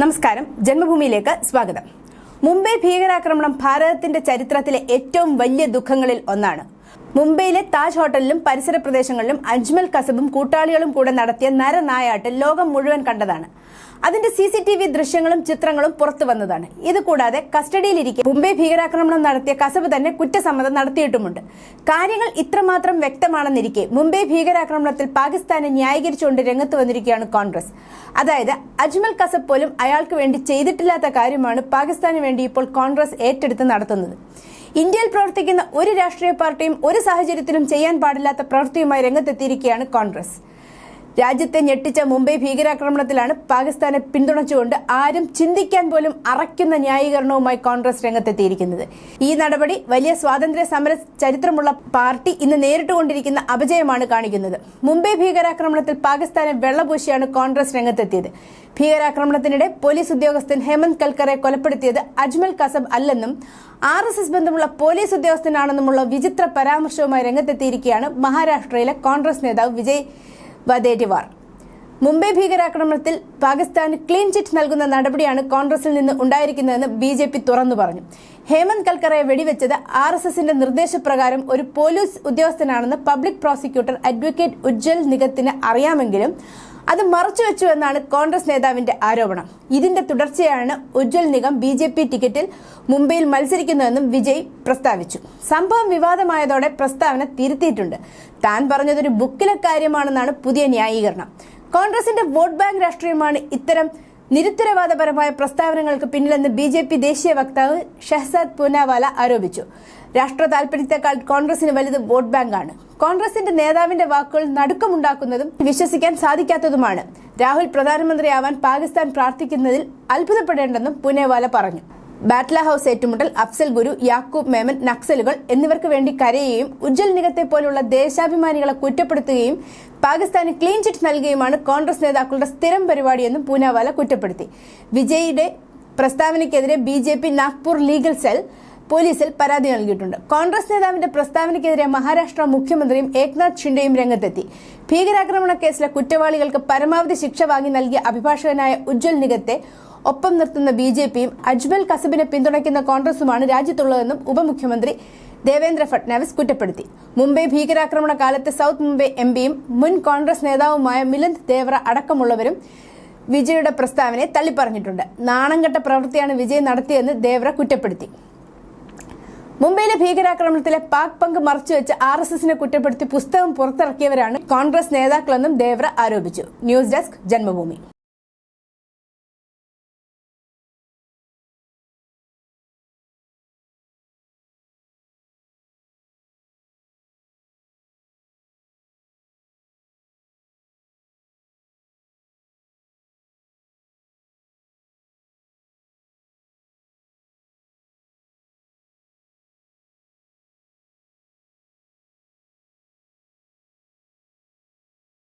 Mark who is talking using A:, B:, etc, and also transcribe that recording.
A: നമസ്കാരം. ജന്മഭൂമിയിലേക്ക് സ്വാഗതം. മുംബൈ ഭീകരാക്രമണം ഭാരതത്തിന്റെ ചരിത്രത്തിലെ ഏറ്റവും വലിയ ദുഃഖങ്ങളിൽ ഒന്നാണ്. മുംബൈയിലെ താജ് ഹോട്ടലിലും പരിസര പ്രദേശങ്ങളിലും അജ്മൽ കസബും കൂട്ടാളികളും കൂടെ നടത്തിയ നരനായാട്ട് ലോകം മുഴുവൻ കണ്ടതാണ്. അതിന്റെ സി സി ടി വി ദൃശ്യങ്ങളും ചിത്രങ്ങളും പുറത്തു വന്നതാണ്. ഇതുകൂടാതെ കസ്റ്റഡിയിലിരിക്കെ മുംബൈ ഭീകരാക്രമണം നടത്തിയ കസബ് തന്നെ കുറ്റസമ്മതം നടത്തിയിട്ടുമുണ്ട്. കാര്യങ്ങൾ ഇത്രമാത്രം വ്യക്തമാണെന്നിരിക്കെ മുംബൈ ഭീകരാക്രമണത്തിൽ പാകിസ്ഥാനെ ന്യായീകരിച്ചുകൊണ്ട് രംഗത്ത് വന്നിരിക്കുകയാണ് കോൺഗ്രസ്. അതായത് അജ്മൽ കസബ് പോലും അയാൾക്ക് വേണ്ടി ചെയ്തിട്ടില്ലാത്ത കാര്യമാണ് പാകിസ്ഥാന് വേണ്ടി ഇപ്പോൾ കോൺഗ്രസ് ഏറ്റെടുത്ത് നടത്തുന്നത്. ഇന്ത്യയിൽ പ്രവർത്തിക്കുന്ന ഒരു രാഷ്ട്രീയ പാർട്ടിയും ഒരു സാഹചര്യത്തിലും ചെയ്യാൻ പാടില്ലാത്ത പ്രവൃത്തിയുമായി രംഗത്തെത്തിയിരിക്കുകയാണ് കോൺഗ്രസ്. രാജ്യത്തെ ഞെട്ടിച്ച മുംബൈ ഭീകരാക്രമണത്തിലാണ് പാകിസ്ഥാനെ പിന്തുണച്ചുകൊണ്ട് ആരും ചിന്തിക്കാൻ പോലും അറയ്ക്കുന്ന ന്യായീകരണവുമായി കോൺഗ്രസ് രംഗത്തെത്തിയിരിക്കുന്നത്. ഈ നടപടി വലിയ സ്വാതന്ത്ര്യ സമര ചരിത്രമുള്ള പാർട്ടി ഇന്ന് നേരിട്ടുകൊണ്ടിരിക്കുന്ന അപജയമാണ് കാണിക്കുന്നത്. മുംബൈ ഭീകരാക്രമണത്തിൽ പാകിസ്ഥാനെ വെള്ളപൂശിയാണ് കോൺഗ്രസ് രംഗത്തെത്തിയത്. ഭീകരാക്രമണത്തിനിടെ പോലീസ് ഉദ്യോഗസ്ഥൻ ഹേമന്ത് കൽക്കറെ കൊലപ്പെടുത്തിയത് അജ്മൽ കസബ് അല്ലെന്നും ആർ എസ് എസ് ബന്ധമുള്ള പോലീസ് ഉദ്യോഗസ്ഥനാണെന്നുമുള്ള വിചിത്ര പരാമർശവുമായി രംഗത്തെത്തിയിരിക്കുകയാണ് മഹാരാഷ്ട്രയിലെ കോൺഗ്രസ് നേതാവ് വിജയ് വദേറ്റിവാർ മുംബൈ ഭീകരാക്രമണത്തിൽ പാകിസ്ഥാന് ക്ലീൻ ചിറ്റ് നൽകുന്ന നടപടിയാണ് കോൺഗ്രസിൽ നിന്ന് ഉണ്ടായിരിക്കുന്നതെന്ന് ബി ജെ പി തുറന്നു പറഞ്ഞു. ഹേമന്ത് കൽക്കറയെ വെടിവെച്ചത് ആർ എസ് എസിന്റെ നിർദ്ദേശപ്രകാരം ഒരു പോലീസ് ഉദ്യോഗസ്ഥനാണെന്ന് പബ്ലിക് പ്രോസിക്യൂട്ടർ അഡ്വക്കേറ്റ് ഉജ്ജൽ നിഗത്തിന് അറിയാമെങ്കിലും അത് മറച്ചുവെച്ചു എന്നാണ് കോൺഗ്രസ് നേതാവിന്റെ ആരോപണം. ഇതിന്റെ തുടർച്ചയാണ് Ujjwal Nikam B J P ടിക്കറ്റിൽ മുംബൈയിൽ മത്സരിക്കുന്നതെന്നും വിജയ് പ്രസ്താവിച്ചു. സംഭവം വിവാദമായതോടെ പ്രസ്താവന തിരുത്തിയിട്ടുണ്ട്. താൻ പറഞ്ഞതൊരു ബുക്കിലെ കാര്യമാണെന്നാണ് പുതിയ ന്യായീകരണം. കോൺഗ്രസിന്റെ വോട്ട് ബാങ്ക് രാഷ്ട്രീയമാണ് ഇത്തരം നിരുത്തരവാദപരമായ പ്രസ്താവനകൾക്ക് പിന്നിലെന്ന് ബി ജെ പി ദേശീയ വക്താവ് ഷഹസാദ് പൂനാവാല ആരോപിച്ചു. രാഷ്ട്ര താൽപര്യത്തെക്കാൾ കോൺഗ്രസിന് വലുത് വോട്ട് ബാങ്കാണ്. കോൺഗ്രസിന്റെ നേതാവിന്റെ വാക്കുകൾ നടുക്കമുണ്ടാക്കുന്നതും വിശ്വസിക്കാൻ സാധിക്കാത്തതുമാണ്. രാഹുൽ പ്രധാനമന്ത്രിയാവാൻ പാകിസ്ഥാൻ പ്രാർത്ഥിക്കുന്നതിൽ അത്ഭുതപ്പെടേണ്ടെന്നും പൂനെവാല പറഞ്ഞു. ബാറ്റ്ല ഹൌസ് ഏറ്റുമുട്ടൽ അഫ്സൽ ഗുരു യാക്കൂബ് മേമൻ നക്സലുകൾ എന്നിവർക്ക് വേണ്ടി കരയുകയും ഉജ്ജൽ നിഗത്തെ പോലുള്ള ദേശാഭിമാനികളെ കുറ്റപ്പെടുത്തുകയും പാകിസ്ഥാന് ക്ലീൻ ചിറ്റ് നൽകുകയുമാണ് കോൺഗ്രസ് നേതാക്കളുടെ സ്ഥിരം പരിപാടിയെന്നും പൂനാവാല കുറ്റപ്പെടുത്തി. വിജയുടെ പ്രസ്താവനയ്ക്കെതിരെ B J P Nagpur legal cell പോലീസിൽ പരാതി നൽകിയിട്ടുണ്ട്. കോൺഗ്രസ് നേതാവിന്റെ പ്രസ്താവനയ്ക്കെതിരെ മഹാരാഷ്ട്ര മുഖ്യമന്ത്രിയും ഏക്നാഥ് ഷിൻഡെയും രംഗത്തെത്തി. ഭീകരാക്രമണ കേസിലെ കുറ്റവാളികൾക്ക് പരമാവധി ശിക്ഷ വാങ്ങി നൽകിയ അഭിഭാഷകനായ ഉജ്ജ്വൽ നിഗത്തെ ഒപ്പം നിർത്തുന്ന ബി ജെ പിയും അജ്മൽ കസബിനെ പിന്തുണയ്ക്കുന്ന കോൺഗ്രസുമാണ് രാജ്യത്തുള്ളതെന്നും ഉപമുഖ്യമന്ത്രി ദേവേന്ദ്ര ഫട്നാവിസ് കുറ്റപ്പെടുത്തി. മുംബൈ ഭീകരാക്രമണ കാലത്ത് സൗത്ത് മുംബൈ എം പിയും മുൻ കോൺഗ്രസ് നേതാവുമായ മിലന്ദ് ദേവ്ര അടക്കമുള്ളവരും വിജയുടെ പ്രസ്താവനയെ തള്ളിപ്പറഞ്ഞിട്ടുണ്ട്. നാണംകെട്ട പ്രവൃത്തിയാണ് വിജയ് നടത്തിയെന്ന് ദേവ്ര കുറ്റപ്പെടുത്തി. മുംബൈയിലെ ഭീകരാക്രമണത്തിലെ പാക് പങ്ക് മറച്ചുവെച്ച് ആർ എസ് എസിനെ കുറ്റപ്പെടുത്തി പുസ്തകം പുറത്തിറക്കിയവരാണ് കോൺഗ്രസ് നേതാക്കളെന്നും ദേവ്ര ആരോപിച്ചു. News desk Janmabhumi.